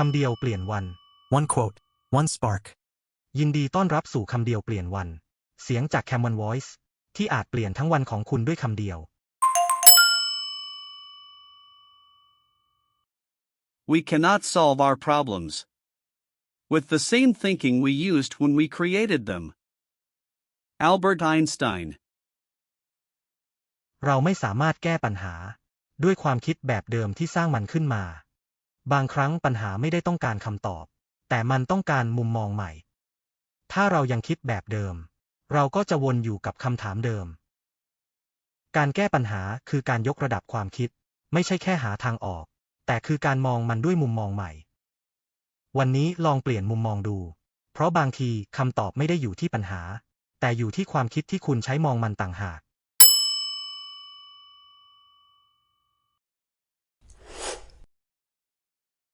คำเดียวเปลี่ยนวัน One quote, one spark. ยินดีต้อนรับสู่คำเดียวเปลี่ยนวัน เสียงจาก Camon Voice ที่อาจเปลี่ยนทั้งวันของคุณด้วยคำเดียว We cannot solve our problems with the same thinking we used when we created them. Albert Einstein เราไม่สามารถแก้ปัญหา ด้วยความคิดแบบเดิมที่สร้างมันขึ้นมา บางครั้งปัญหาไม่ได้ต้องการคำตอบ แต่มันต้องการมุมมองใหม่ ถ้าเรายังคิดแบบเดิม เราก็จะวนอยู่กับคำถามเดิม การแก้ปัญหาคือการยกระดับความคิด ไม่ใช่แค่หาทางออก แต่คือการมองมันด้วยมุมมองใหม่ วันนี้ลองเปลี่ยนมุมมองดู เพราะบางทีคำตอบไม่ได้อยู่ที่ปัญหา แต่อยู่ที่ความคิดที่คุณใช้มองมันต่างหาก